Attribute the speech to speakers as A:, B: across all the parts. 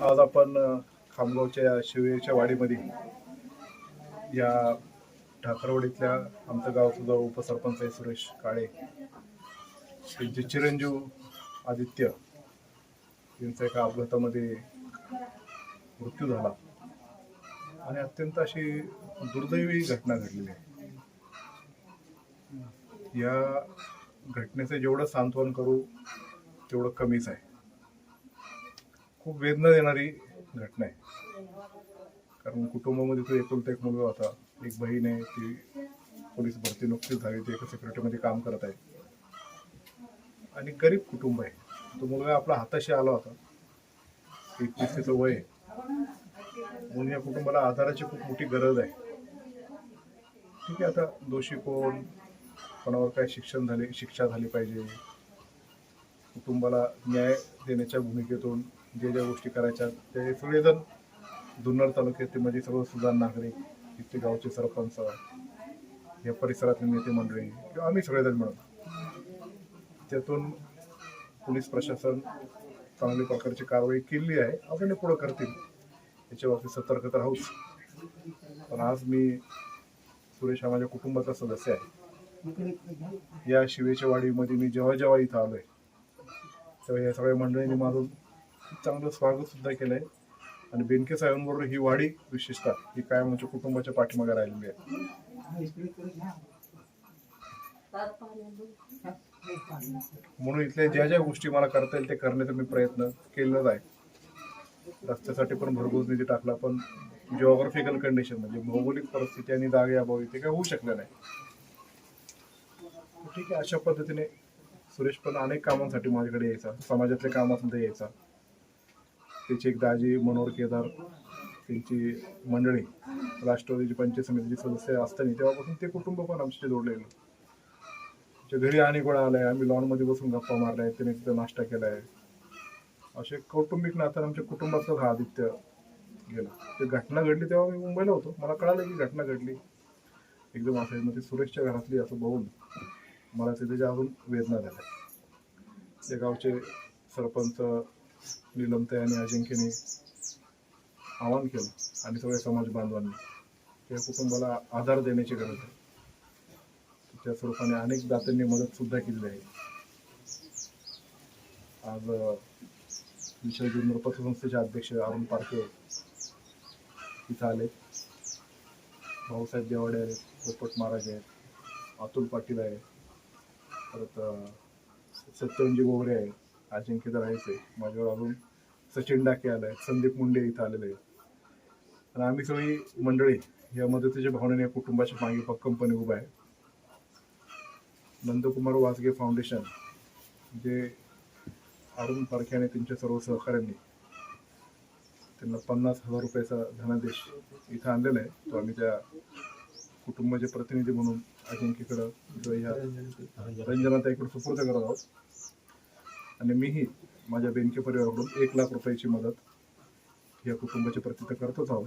A: आज आपण खामगावच्या शिवेच्या वाडीमध्ये या ठाकरवाडीतल्या आमचं गावचं जो उपसरपंच आहे सुरेश काळे. त्यांचे चिरंजीव आदित्य यांचा एका अपघातामध्ये मृत्यू झाला. आणि अत्यंत अशी दुर्दैवी घटना घडलेली आहे. या घटनेचं जेवढं सांत्वन करू तेवढं कमीच आहे. खूप वेदना देणारी घटना आहे. कारण कुटुंबामध्ये तो एकुलता एक मुलगा होता एक बहीण आहे ती पोलीस भरती नुकतीच झाली ती एका सेक्युरिटीमध्ये काम करत आहे. आणि गरीब कुटुंब आहे. तो मुलगा आपला हाताशी आला होता. एकवीस त्याचं वय आहे. म्हणून या कुटुंबाला आधाराची खूप मोठी गरज आहे. ठीक आहे आता दोषी कोण? कोणावर काय शिक्षण झाले शिक्षा झाली पाहिजे? कुटुंबाला न्याय देण्याच्या भूमिकेतून जे ज्या गोष्टी करायच्या ते सगळेजण जुन्नर तालुक्यातील म्हणजे सर्व सुजाण नागरिक इथले गावचे सरपंच या परिसरातले नेते मंडळी किंवा आम्ही सगळेजण मिळून. त्यातून पोलीस प्रशासन चांगल्या प्रकारची कारवाई केली आहे. आपण पुढं करतील. याच्या बाबतीत सतर्क तर राहूच. पण आज मी सुरेश हा माझ्या कुटुंबाचा सदस्य आहे. या शिवेच्या वाडीमध्ये मी जेव्हा जेव्हा इथं आलोय तेव्हा या सगळ्या मंडळींनी माझं खूप चांगलं स्वागत सुद्धा केलंय. आणि बेनके साहेबांबरोबर ही वाडी विशेषतः ही काय म्हणजे कुटुंबाच्या पाठीमागे राहिलेली आहे. म्हणून इथल्या ज्या ज्या गोष्टी मला करता येईल ते करण्याचा मी प्रयत्न केलेलाच आहे. रस्त्यासाठी पण भरघोस निधी टाकला पण जिओग्राफिकल कंडिशन म्हणजे भौगोलिक परिस्थिती आणि जागे अभाव ते काय होऊ शकलं नाही. ठीक आहे अशा पद्धतीने सुरेश पण अनेक कामांसाठी माझ्याकडे यायचा. समाजातल्या कामासुद्धा यायचा. त्याची एक दाजी मनोहर केदार त्यांची मंडळी राष्ट्रवादीची पंचायत समितीचे सदस्य असताना तेव्हापासून ते कुटुंब पण आमच्याशी जोडलेलं. त्याच्या घरी अनेक वेळा आलाय. आम्ही लॉनमध्ये बसून गप्पा मारलाय. त्याने तिथं नाश्ता केला आहे असे कौटुंबिक नातं आमच्या कुटुंबातलं हा आदित्य गेला. ते घटना घडली तेव्हा मी मुंबईला होतो. मला कळालं की घटना घडली. एकदम असं मग ते सुरेशच्या घरातली असं बघून मला तिथे अजून वेदना झाल्या. त्या गावचे सरपंच निलमते आणि अजिंक्यने आवाहन केलं आणि सगळ्या समाज बांधवांनी. त्या कुटुंबाला आधार देण्याची गरज आहे. त्या स्वरूपाने अनेक दात्यांनी मदतसुद्धा केली केलेली आहे. आज अ, नृपथसंस्थेचे अध्यक्ष अरुण पारखे इथं आले भाऊसाहेब देवाडे आहेत पोपट महाराज आहेत अतुल पाटील आहे परत सत्यवंजी गोवरे आहे अजिंक्य दरायच आहे. माझ्यावर अजून सचिन डाके आलाय संदीप मुंडे इथं आलेले आहेत. आणि आम्ही सगळी मंडळी या मदतीच्या भावनेने या कुटुंबाच्या मागे भक्कमपणे उभा आहे. नंदकुमार वाजगे फाउंडेशन जे अरुण पारखे आणि त्यांच्या सर्व सहकाऱ्यांनी त्यांना पन्नास हजार रुपयाचा धनादेश इथं आणलेला आहे. तो आम्ही त्या कुटुंबाचे प्रतिनिधी म्हणून अजिंक्यकडं किंवा ह्या रंजनाताईकडे सुपूर्द करत आहोत. आणि मीही माझ्या बँके परिवाराकडून एक लाख रुपयाची मदत या कुटुंबाच्या प्रती करतच करतोच आहोत.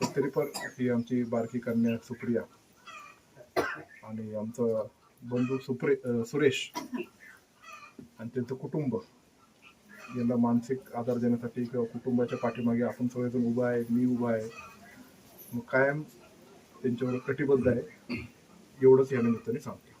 A: पण तरी पण ही आमची बारकी कन्या सुप्रिया आणि आमचं बंधू सुप्रे सुरेश आणि त्यांचं कुटुंब यांना मानसिक आधार देण्यासाठी किंवा कुटुंबाच्या पाठीमागे आपण सगळेजण उभा आहे मी उभा आहे. मग कायम त्यांच्यावर कटिबद्ध आहे. एवढंच या निमित्ताने सांगतो.